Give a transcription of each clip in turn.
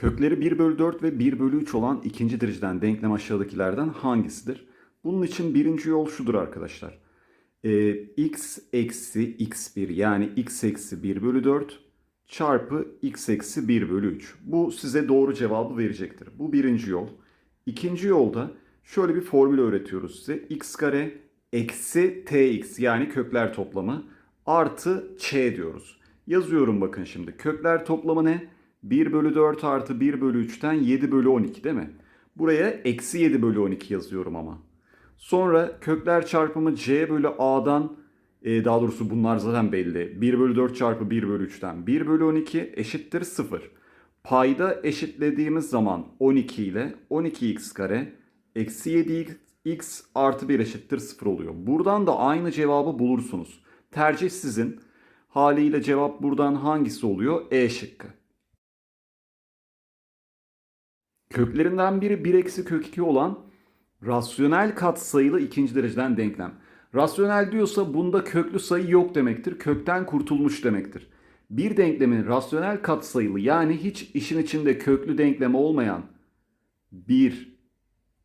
Kökleri 1 bölü 4 ve 1 bölü 3 olan ikinci dereceden denklem aşağıdakilerden hangisidir? Bunun için birinci yol şudur arkadaşlar. Ee, x eksi x1 yani x eksi 1 bölü 4 çarpı x eksi 1 bölü 3. Bu size doğru cevabı verecektir. Bu birinci yol. İkinci yolda şöyle bir formül öğretiyoruz size. x kare eksi tx yani kökler toplamı artı ç diyoruz. Yazıyorum bakın şimdi. Kökler toplamı ne? 1 bölü 4 artı 1 bölü 3'ten 7 bölü 12 değil mi? Buraya eksi 7 bölü 12 yazıyorum ama. Sonra kökler çarpımı c bölü a'dan e, daha doğrusu bunlar zaten belli. 1 bölü 4 çarpı 1 bölü 3'ten 1 bölü 12 eşittir 0. Payda eşitlediğimiz zaman 12 ile 12x kare eksi 7x artı 1 eşittir 0 oluyor. Buradan da aynı cevabı bulursunuz. Tercih sizin. Haliyle cevap buradan hangisi oluyor? E şıkkı. Köklerinden biri 1 eksi kök 2 olan rasyonel katsayılı ikinci dereceden denklem. Rasyonel diyorsa bunda köklü sayı yok demektir. Kökten kurtulmuş demektir. Bir denklemin rasyonel katsayılı yani hiç işin içinde köklü denklem olmayan bir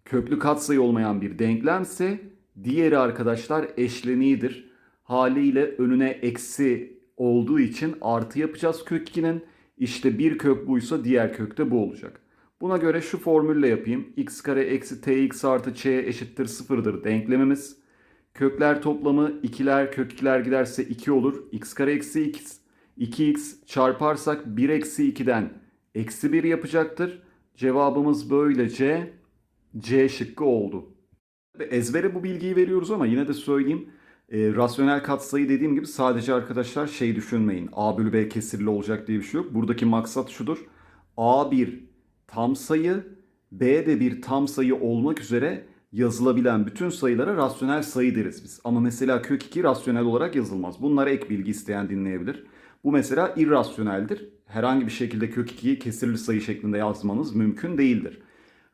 köklü katsayı olmayan bir denklemse diğeri arkadaşlar eşleniğidir. Haliyle önüne eksi olduğu için artı yapacağız kök 2'nin. İşte bir kök buysa diğer kök de bu olacak. Buna göre şu formülle yapayım. x kare eksi tx artı ç eşittir sıfırdır denklemimiz. Kökler toplamı 2'ler kök 2'ler giderse 2 olur. x kare eksi x 2x çarparsak 1 eksi 2'den eksi 1 yapacaktır. Cevabımız böylece C şıkkı oldu. Ezbere bu bilgiyi veriyoruz ama yine de söyleyeyim. E, rasyonel katsayı dediğim gibi sadece arkadaşlar şey düşünmeyin. A bölü B kesirli olacak diye bir şey yok. Buradaki maksat şudur. A bir tam sayı, B de bir tam sayı olmak üzere yazılabilen bütün sayılara rasyonel sayı deriz biz. Ama mesela kök 2 rasyonel olarak yazılmaz. Bunlara ek bilgi isteyen dinleyebilir. Bu mesela irrasyoneldir. Herhangi bir şekilde kök 2'yi kesirli sayı şeklinde yazmanız mümkün değildir.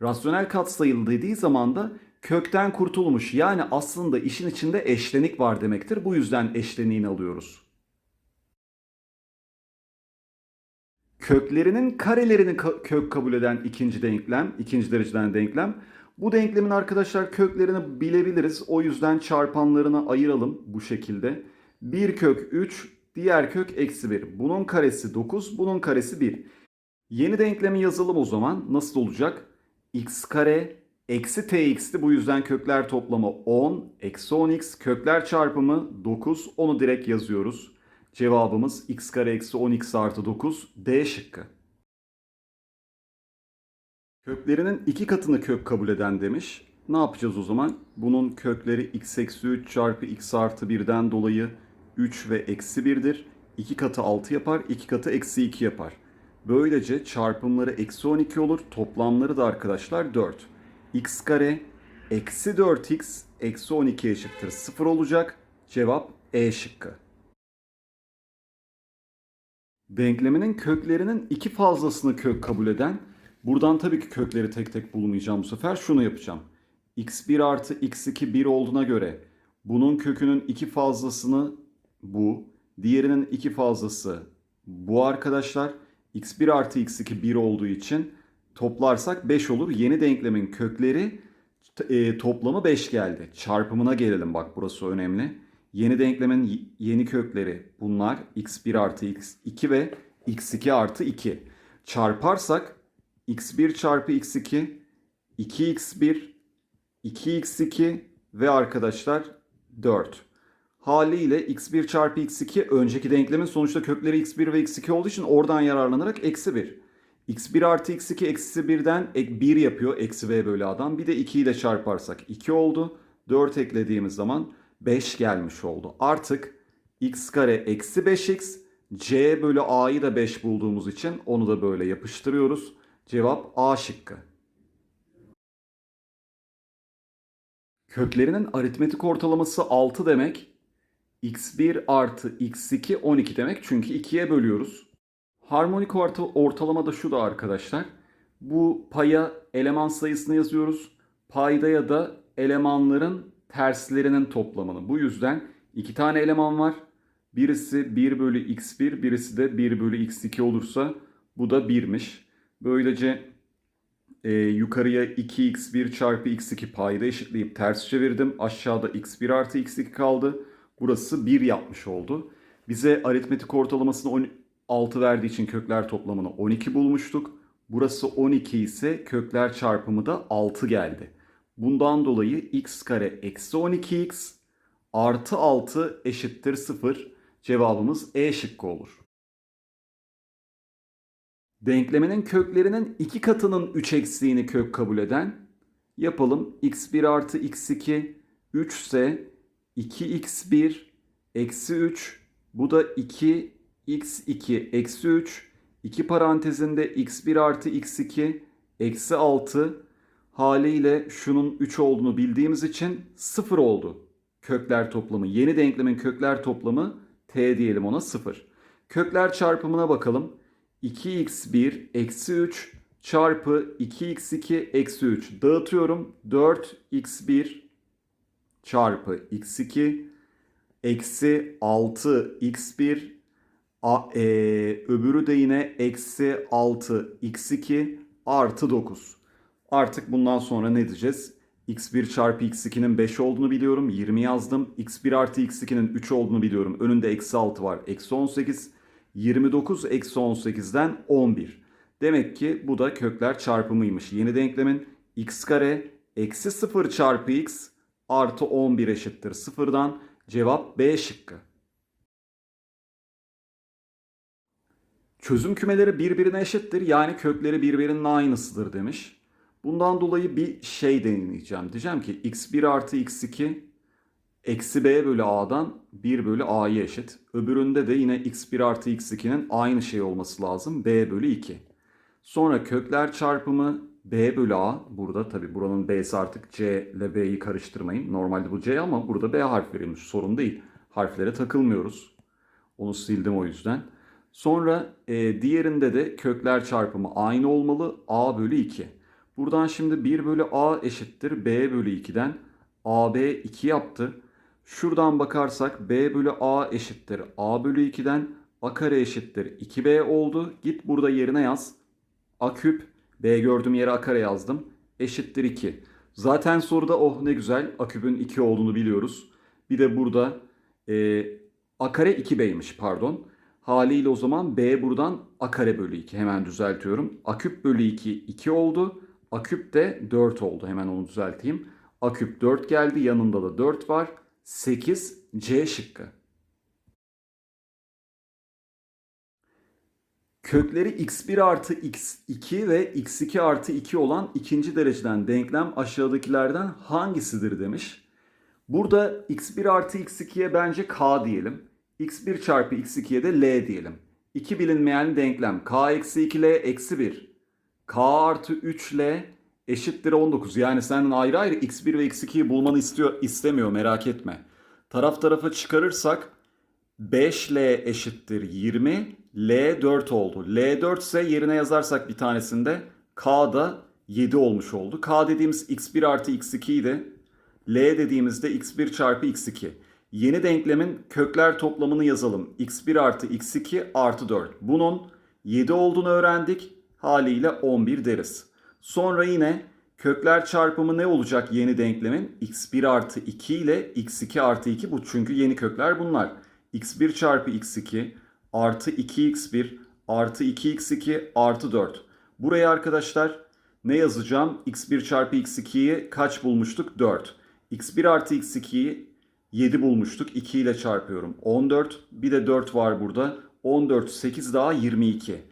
Rasyonel katsayılı dediği zaman da kökten kurtulmuş. Yani aslında işin içinde eşlenik var demektir. Bu yüzden eşleniğini alıyoruz. Köklerinin karelerini ka- kök kabul eden ikinci denklem, ikinci dereceden denklem. Bu denklemin arkadaşlar köklerini bilebiliriz. O yüzden çarpanlarını ayıralım bu şekilde. 1 kök 3, diğer kök eksi 1. Bunun karesi 9, bunun karesi 1. Yeni denklemi yazalım o zaman. Nasıl olacak? x kare eksi tx'ti. Bu yüzden kökler toplamı 10, eksi 10x. Kökler çarpımı 9. Onu direkt yazıyoruz. Cevabımız x kare eksi 10x artı 9. D şıkkı. Köklerinin iki katını kök kabul eden demiş. Ne yapacağız o zaman? Bunun kökleri x eksi 3 çarpı x artı 1'den dolayı 3 ve eksi 1'dir. 2 katı 6 yapar, 2 katı eksi 2 yapar. Böylece çarpımları eksi 12 olur. Toplamları da arkadaşlar 4. x kare eksi 4x eksi 12 eşittir 0 olacak. Cevap E şıkkı. Denkleminin köklerinin iki fazlasını kök kabul eden, buradan tabii ki kökleri tek tek bulmayacağım bu sefer. Şunu yapacağım. x1 artı x2 1 olduğuna göre bunun kökünün iki fazlasını bu, diğerinin iki fazlası bu arkadaşlar. x1 artı x2 1 olduğu için toplarsak 5 olur. Yeni denklemin kökleri e, toplamı 5 geldi. Çarpımına gelelim bak burası önemli. Yeni denklemin yeni kökleri bunlar x1 artı x2 ve x2 artı 2. Çarparsak x1 çarpı x2 2x1 2x2 ve arkadaşlar 4. Haliyle x1 çarpı x2 önceki denklemin sonuçta kökleri x1 ve x2 olduğu için oradan yararlanarak eksi 1. x1 artı x2 eksi 1'den ek 1 yapıyor eksi v bölü a'dan. Bir de 2 ile çarparsak 2 oldu. 4 eklediğimiz zaman 5 gelmiş oldu. Artık x kare eksi 5x c bölü a'yı da 5 bulduğumuz için onu da böyle yapıştırıyoruz. Cevap A şıkkı. Köklerinin aritmetik ortalaması 6 demek. x1 artı x2 12 demek. Çünkü 2'ye bölüyoruz. Harmonik orta, ortalama da şu da arkadaşlar. Bu paya eleman sayısını yazıyoruz. Paydaya da elemanların terslerinin toplamını. Bu yüzden iki tane eleman var. Birisi 1 bölü x1, birisi de 1 bölü x2 olursa bu da 1'miş. Böylece e, yukarıya 2x1 çarpı x2 payda eşitleyip ters çevirdim. Aşağıda x1 artı x2 kaldı. Burası 1 yapmış oldu. Bize aritmetik ortalamasını 16 verdiği için kökler toplamını 12 bulmuştuk. Burası 12 ise kökler çarpımı da 6 geldi. Bundan dolayı x kare eksi 12x artı 6 eşittir 0. Cevabımız E şıkkı olur. Denkleminin köklerinin iki katının 3 eksiğini kök kabul eden yapalım. x1 artı x2 3 ise 2x1 eksi 3 bu da 2x2 eksi 3 2 parantezinde x1 artı x2 eksi 6 haliyle şunun 3 olduğunu bildiğimiz için 0 oldu. Kökler toplamı yeni denklemin kökler toplamı t diyelim ona 0. Kökler çarpımına bakalım. 2x1 eksi 3 çarpı 2x2 eksi 3 dağıtıyorum. 4x1 çarpı x2 eksi 6x1 a, e, öbürü de yine eksi 6x2 artı 9. Artık bundan sonra ne diyeceğiz? x1 çarpı x2'nin 5 olduğunu biliyorum. 20 yazdım. x1 artı x2'nin 3 olduğunu biliyorum. Önünde eksi 6 var. Eksi 18. 29 eksi 18'den 11. Demek ki bu da kökler çarpımıymış. Yeni denklemin x kare eksi 0 çarpı x artı 11 eşittir 0'dan. Cevap B şıkkı. Çözüm kümeleri birbirine eşittir. Yani kökleri birbirinin aynısıdır demiş. Bundan dolayı bir şey deneyeceğim. Diyeceğim ki x1 artı x2 eksi b bölü a'dan 1 bölü a'ya eşit. Öbüründe de yine x1 artı x2'nin aynı şey olması lazım. b bölü 2. Sonra kökler çarpımı b bölü a. Burada tabi buranın b'si artık c ile b'yi karıştırmayın. Normalde bu c ama burada b harf verilmiş. Sorun değil. Harflere takılmıyoruz. Onu sildim o yüzden. Sonra e, diğerinde de kökler çarpımı aynı olmalı. a bölü 2. Buradan şimdi 1 bölü a eşittir b bölü 2'den AB 2 yaptı. Şuradan bakarsak b bölü a eşittir a bölü 2'den a kare eşittir 2b oldu. Git burada yerine yaz. a küp b gördüğüm yere a kare yazdım. Eşittir 2. Zaten soruda oh ne güzel a küpün 2 olduğunu biliyoruz. Bir de burada e, a kare 2b'ymiş pardon. Haliyle o zaman b buradan a kare bölü 2 hemen düzeltiyorum. a küp bölü 2 2 oldu. A küp de 4 oldu. Hemen onu düzelteyim. A küp 4 geldi. Yanında da 4 var. 8 C şıkkı. Kökleri x1 artı x2 ve x2 artı 2 olan ikinci dereceden denklem aşağıdakilerden hangisidir demiş. Burada x1 artı x2'ye bence k diyelim. x1 çarpı x2'ye de l diyelim. İki bilinmeyen denklem k eksi 2l eksi 1 k artı 3l eşittir 19. Yani senden ayrı ayrı x1 ve x2'yi bulmanı istiyor, istemiyor merak etme. Taraf tarafa çıkarırsak 5l eşittir 20. l 4 oldu. l 4 ise yerine yazarsak bir tanesinde k da 7 olmuş oldu. k dediğimiz x1 artı x2 idi. l dediğimizde x1 çarpı x2. Yeni denklemin kökler toplamını yazalım. x1 artı x2 artı 4. Bunun 7 olduğunu öğrendik. Haliyle 11 deriz. Sonra yine kökler çarpımı ne olacak yeni denklemin? x1 artı 2 ile x2 artı 2 bu çünkü yeni kökler bunlar. x1 çarpı x2 artı 2x1 artı 2x2 artı 4. Buraya arkadaşlar ne yazacağım? x1 çarpı x2'yi kaç bulmuştuk? 4. x1 artı x2'yi 7 bulmuştuk. 2 ile çarpıyorum. 14. Bir de 4 var burada. 14, 8 daha 22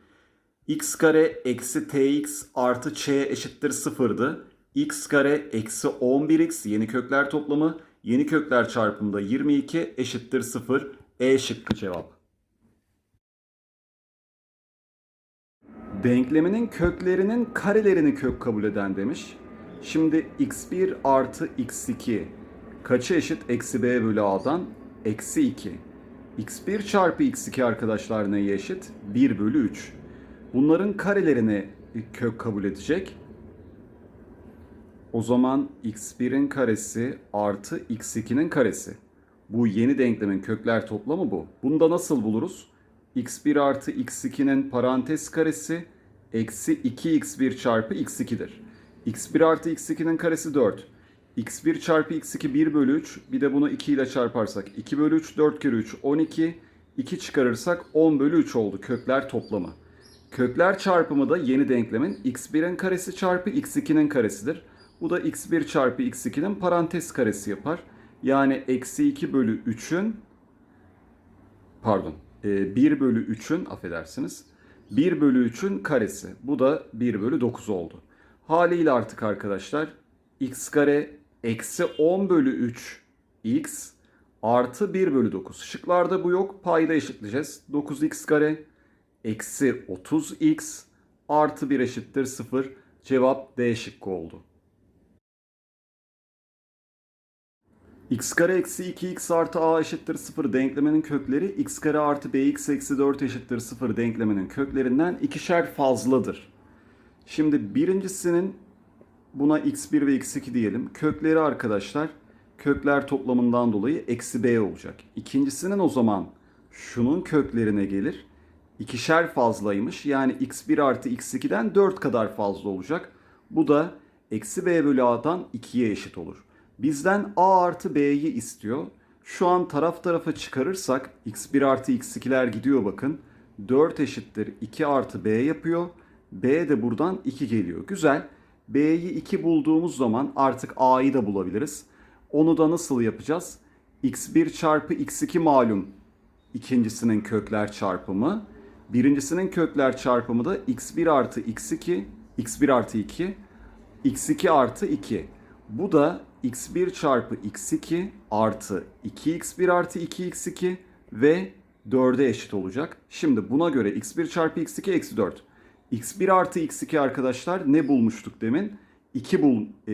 x kare eksi tx artı ç eşittir sıfırdı. x kare eksi 11x yeni kökler toplamı. Yeni kökler çarpımında 22 eşittir 0. E şıkkı cevap. Denkleminin köklerinin karelerini kök kabul eden demiş. Şimdi x1 artı x2 kaça eşit? Eksi b bölü a'dan eksi 2. x1 çarpı x2 arkadaşlar neye eşit? 1 bölü 3. Bunların karelerini kök kabul edecek. O zaman x1'in karesi artı x2'nin karesi. Bu yeni denklemin kökler toplamı bu. Bunu da nasıl buluruz? x1 artı x2'nin parantez karesi eksi 2x1 çarpı x2'dir. x1 artı x2'nin karesi 4. x1 çarpı x2 1 bölü 3. Bir de bunu 2 ile çarparsak 2 bölü 3, 4 kere 3 12. 2 çıkarırsak 10 bölü 3 oldu kökler toplamı. Kökler çarpımı da yeni denklemin x1'in karesi çarpı x2'nin karesidir. Bu da x1 çarpı x2'nin parantez karesi yapar. Yani eksi 2 bölü 3'ün pardon e, 1 bölü 3'ün affedersiniz 1 bölü 3'ün karesi. Bu da 1 bölü 9 oldu. Haliyle artık arkadaşlar x kare eksi 10 bölü 3 x artı 1 bölü 9. Şıklarda bu yok. Payda eşitleyeceğiz. 9x kare eksi 30x artı 1 eşittir 0. Cevap D şıkkı oldu. x kare eksi 2x artı a eşittir 0 denkleminin kökleri x kare artı bx eksi 4 eşittir 0 denkleminin köklerinden ikişer fazladır. Şimdi birincisinin buna x1 ve x2 diyelim. Kökleri arkadaşlar kökler toplamından dolayı eksi b olacak. İkincisinin o zaman şunun köklerine gelir. İkişer fazlaymış. Yani x1 artı x2'den 4 kadar fazla olacak. Bu da eksi b bölü a'dan 2'ye eşit olur. Bizden a artı b'yi istiyor. Şu an taraf tarafa çıkarırsak x1 artı x2'ler gidiyor bakın. 4 eşittir 2 artı b yapıyor. b de buradan 2 geliyor. Güzel. b'yi 2 bulduğumuz zaman artık a'yı da bulabiliriz. Onu da nasıl yapacağız? x1 çarpı x2 malum ikincisinin kökler çarpımı. Birincisinin kökler çarpımı da x1 artı x2, x1 artı 2, x2 artı 2. Bu da x1 çarpı x2 artı 2x1 artı 2x2 ve 4'e eşit olacak. Şimdi buna göre x1 çarpı x2 eksi 4. x1 artı x2 arkadaşlar ne bulmuştuk demin? 2 bul e,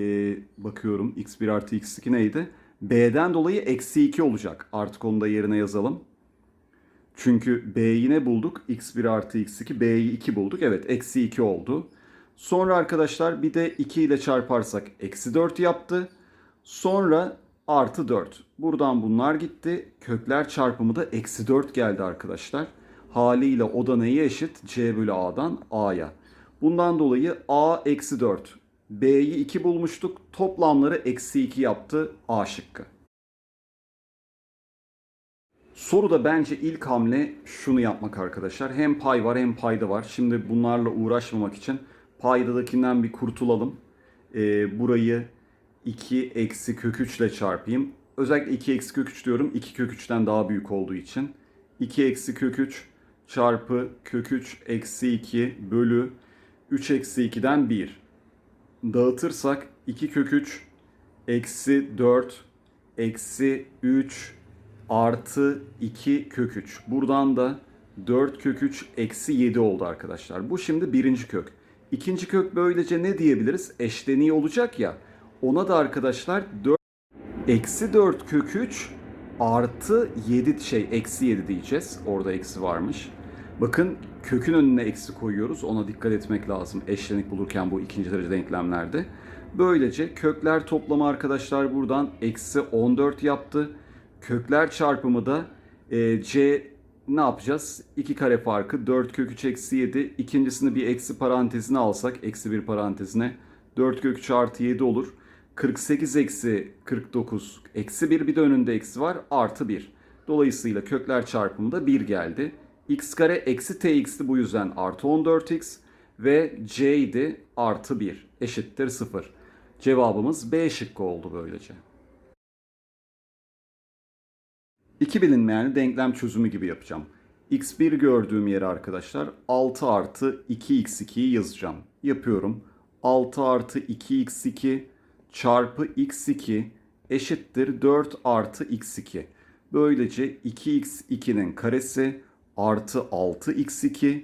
bakıyorum x1 artı x2 neydi? b'den dolayı eksi 2 olacak. Artık onu da yerine yazalım. Çünkü b'yi ne bulduk? x1 artı x2 b'yi 2 bulduk. Evet eksi 2 oldu. Sonra arkadaşlar bir de 2 ile çarparsak eksi 4 yaptı. Sonra artı 4. Buradan bunlar gitti. Kökler çarpımı da eksi 4 geldi arkadaşlar. Haliyle o da neye eşit? c bölü a'dan a'ya. Bundan dolayı a eksi 4. b'yi 2 bulmuştuk. Toplamları eksi 2 yaptı a şıkkı. Soruda bence ilk hamle şunu yapmak arkadaşlar. Hem pay var hem payda var. Şimdi bunlarla uğraşmamak için paydadakinden bir kurtulalım. Ee, burayı 2 eksi kök 3 ile çarpayım. Özellikle 2 eksi kök 3 diyorum. 2 kök 3'ten daha büyük olduğu için. 2 eksi kök 3 çarpı kök 3 eksi 2 bölü 3 eksi 2'den 1. Dağıtırsak 2 kök 3 eksi 4 eksi 3 artı 2 kök 3. Buradan da 4 kök 3 eksi 7 oldu arkadaşlar. Bu şimdi birinci kök. İkinci kök böylece ne diyebiliriz? Eşleniği olacak ya. Ona da arkadaşlar 4 eksi 4 kök 3 artı 7 şey eksi 7 diyeceğiz. Orada eksi varmış. Bakın kökün önüne eksi koyuyoruz. Ona dikkat etmek lazım eşlenik bulurken bu ikinci derece denklemlerde. Böylece kökler toplamı arkadaşlar buradan eksi 14 yaptı. Kökler çarpımı da e, c ne yapacağız? 2 kare farkı 4 kök 3 eksi 7. İkincisini bir eksi parantezine alsak eksi bir parantezine 4 kök 3 artı 7 olur. 48 eksi 49 eksi 1 bir de önünde eksi var artı 1. Dolayısıyla kökler çarpımı da 1 geldi. x kare eksi tx'ti bu yüzden artı 14x ve c'ydi artı 1 eşittir 0. Cevabımız B şıkkı oldu böylece. İki bilinmeyen denklem çözümü gibi yapacağım. x1 gördüğüm yere arkadaşlar 6 artı 2x2'yi yazacağım. Yapıyorum. 6 artı 2x2 çarpı x2 eşittir 4 artı x2. Böylece 2x2'nin karesi artı 6x2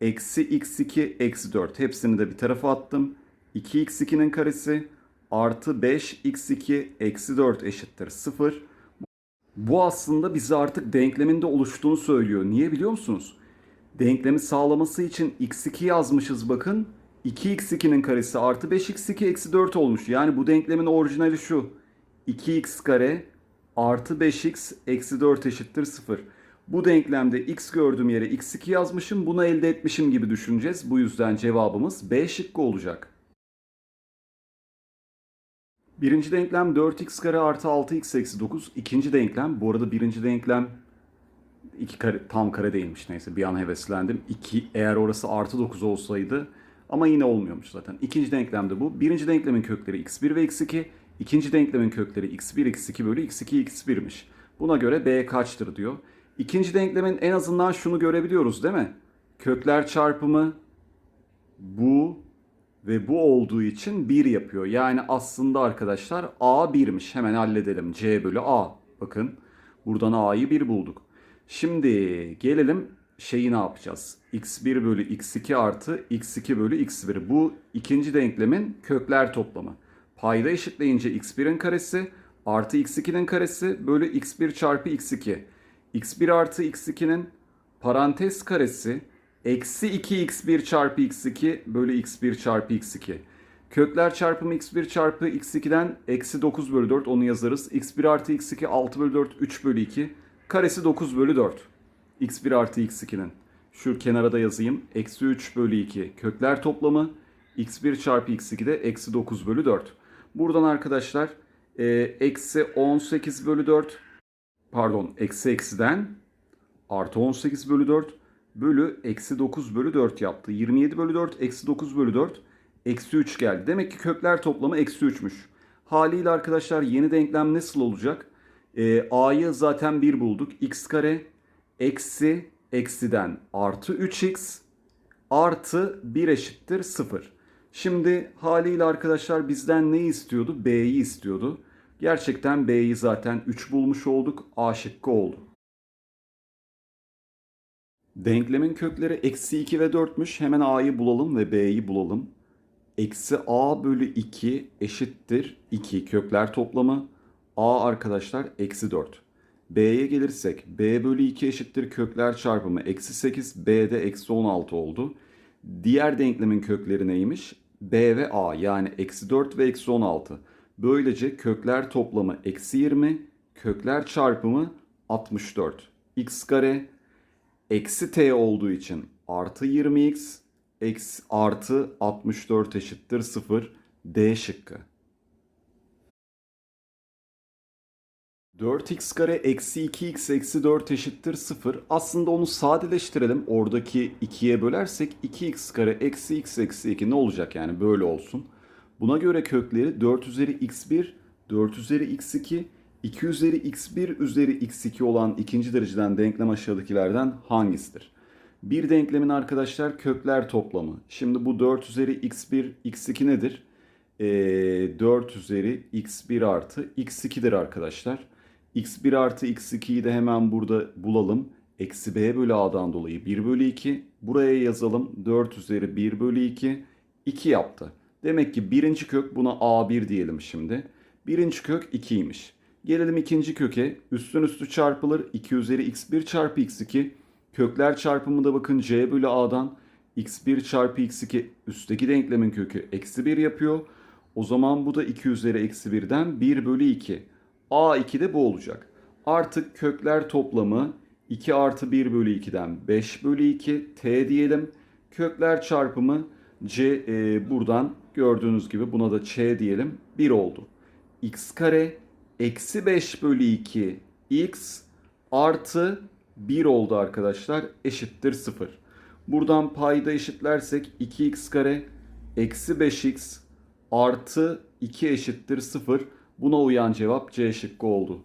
eksi x2 eksi 4. Hepsini de bir tarafa attım. 2x2'nin karesi artı 5x2 eksi 4 eşittir 0. Bu aslında bize artık denkleminde oluştuğunu söylüyor. Niye biliyor musunuz? Denklemi sağlaması için x2 yazmışız bakın. 2x2'nin karesi artı 5x2 eksi 4 olmuş. Yani bu denklemin orijinali şu. 2x kare artı 5x eksi 4 eşittir 0. Bu denklemde x gördüğüm yere x2 yazmışım. Bunu elde etmişim gibi düşüneceğiz. Bu yüzden cevabımız B şıkkı olacak. Birinci denklem 4x kare artı 6x eksi 9. İkinci denklem bu arada birinci denklem iki kare, tam kare değilmiş neyse bir an heveslendim. 2 eğer orası artı 9 olsaydı ama yine olmuyormuş zaten. İkinci denklem de bu. Birinci denklemin kökleri x1 ve x2. İkinci denklemin kökleri x1 x2 bölü x2 x1'miş. Buna göre b kaçtır diyor. İkinci denklemin en azından şunu görebiliyoruz değil mi? Kökler çarpımı bu ve bu olduğu için 1 yapıyor. Yani aslında arkadaşlar a 1'miş. Hemen halledelim. c bölü a. Bakın buradan a'yı 1 bulduk. Şimdi gelelim şeyi ne yapacağız? x1 bölü x2 artı x2 bölü x1. Bu ikinci denklemin kökler toplamı. Payda eşitleyince x1'in karesi artı x2'nin karesi bölü x1 çarpı x2. x1 artı x2'nin parantez karesi eksi 2x1 çarpı x2 bölü x1 çarpı x2. Kökler çarpımı x1 çarpı x2'den eksi 9 bölü 4 onu yazarız. x1 artı x2 6 bölü 4 3 bölü 2. Karesi 9 bölü 4. x1 artı x2'nin. Şu kenara da yazayım. Eksi 3 bölü 2 kökler toplamı. x1 çarpı x2 de eksi 9 bölü 4. Buradan arkadaşlar e, eksi 18 bölü 4 pardon eksi eksiden artı 18 bölü 4 bölü eksi 9 bölü 4 yaptı. 27 bölü 4 eksi 9 bölü 4 eksi 3 geldi. Demek ki kökler toplamı eksi 3'müş. Haliyle arkadaşlar yeni denklem nasıl olacak? E, A'yı zaten 1 bulduk. x kare eksi eksiden artı 3x artı 1 eşittir 0. Şimdi haliyle arkadaşlar bizden ne istiyordu? B'yi istiyordu. Gerçekten B'yi zaten 3 bulmuş olduk. A şıkkı oldu. Denklemin kökleri eksi 2 ve 4'müş. Hemen A'yı bulalım ve B'yi bulalım. Eksi A bölü 2 eşittir 2 kökler toplamı. A arkadaşlar eksi 4. B'ye gelirsek B bölü 2 eşittir kökler çarpımı eksi 8. B de eksi 16 oldu. Diğer denklemin kökleri neymiş? B ve A yani eksi 4 ve eksi 16. Böylece kökler toplamı eksi 20, kökler çarpımı 64. x kare eksi t olduğu için artı 20x eksi artı 64 eşittir 0. D şıkkı. 4x kare eksi 2x eksi 4 eşittir 0. Aslında onu sadeleştirelim. Oradaki 2'ye bölersek 2x kare eksi x eksi 2 ne olacak yani böyle olsun. Buna göre kökleri 4 üzeri x1, 4 üzeri x2, 2 üzeri x1 üzeri x2 olan ikinci dereceden denklem aşağıdakilerden hangisidir? Bir denklemin arkadaşlar kökler toplamı. Şimdi bu 4 üzeri x1, x2 nedir? Ee, 4 üzeri x1 artı x2'dir arkadaşlar. x1 artı x2'yi de hemen burada bulalım. Eksi b bölü a'dan dolayı 1 bölü 2. Buraya yazalım 4 üzeri 1 bölü 2. 2 yaptı. Demek ki birinci kök buna a1 diyelim şimdi. Birinci kök 2'ymiş. Gelelim ikinci köke. Üstün üstü çarpılır. 2 üzeri x1 çarpı x2. Kökler çarpımı da bakın c bölü a'dan x1 çarpı x2 üstteki denklemin kökü eksi 1 yapıyor. O zaman bu da 2 üzeri eksi 1'den 1 bölü 2. A2 de bu olacak. Artık kökler toplamı 2 artı 1 bölü 2'den 5 bölü 2 t diyelim. Kökler çarpımı c e, buradan gördüğünüz gibi buna da ç diyelim 1 oldu. x kare eksi 5 bölü 2 x artı 1 oldu arkadaşlar eşittir 0. Buradan payda eşitlersek 2x kare eksi 5x artı 2 eşittir 0. Buna uyan cevap C şıkkı oldu.